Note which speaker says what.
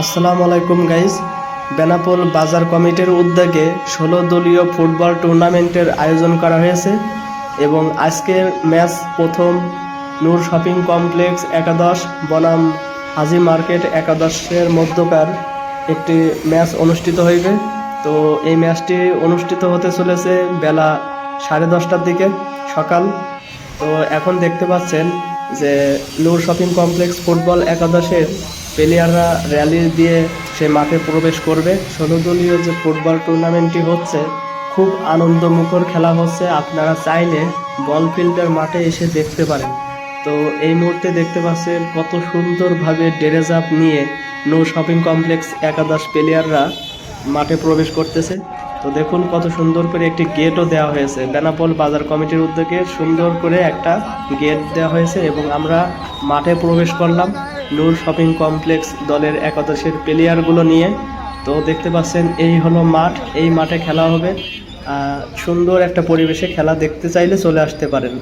Speaker 1: আসসালামু আলাইকুম গাইজ বেনাপোল বাজার কমিটির উদ্যোগে ষোলো দলীয় ফুটবল টুর্নামেন্টের আয়োজন করা হয়েছে এবং আজকের ম্যাচ প্রথম নূর শপিং কমপ্লেক্স একাদশ, বনাম হাজি মার্কেট একাদশের মধ্যকার একটি ম্যাচ অনুষ্ঠিত হইবে। তো এই ম্যাচটি অনুষ্ঠিত হতে চলেছে বেলা সাড়ে দশটার দিকে সকাল। তো এখন দেখতে পাচ্ছেন যে নূর শপিং কমপ্লেক্স ফুটবল একাদশের প্লেয়াররা র্যালি দিয়ে সে মাঠে প্রবেশ করবে। ষোলো দলীয় যে ফুটবল টুর্নামেন্টটি হচ্ছে, খুব আনন্দমুখর খেলা হচ্ছে। আপনারা চাইলে বল ফিল্ডের মাঠে এসে দেখতে পারেন। তো এই মুহূর্তে দেখতে পাচ্ছেন কত সুন্দরভাবে ড্রেস আপ নিয়ে নো শপিং কমপ্লেক্স একাদশ প্লেয়াররা মাঠে প্রবেশ করতেছে। তো দেখুন কত সুন্দর করে একটি গেটও দেওয়া হয়েছে। বেনাপোল বাজার কমিটির উদ্যোগে সুন্দর করে একটা গেট দেওয়া হয়েছে এবং আমরা মাঠে প্রবেশ করলাম। নূর শপিং কমপ্লেক্স দলের একাদশের প্লেয়ারগুলো নিয়ে। তো দেখতে পাচ্ছেন, এই হলো মাঠ, এই মাঠে খেলা হবে। সুন্দর একটা পরিবেশে খেলা দেখতে চাইলে চলে আসতে পারেন।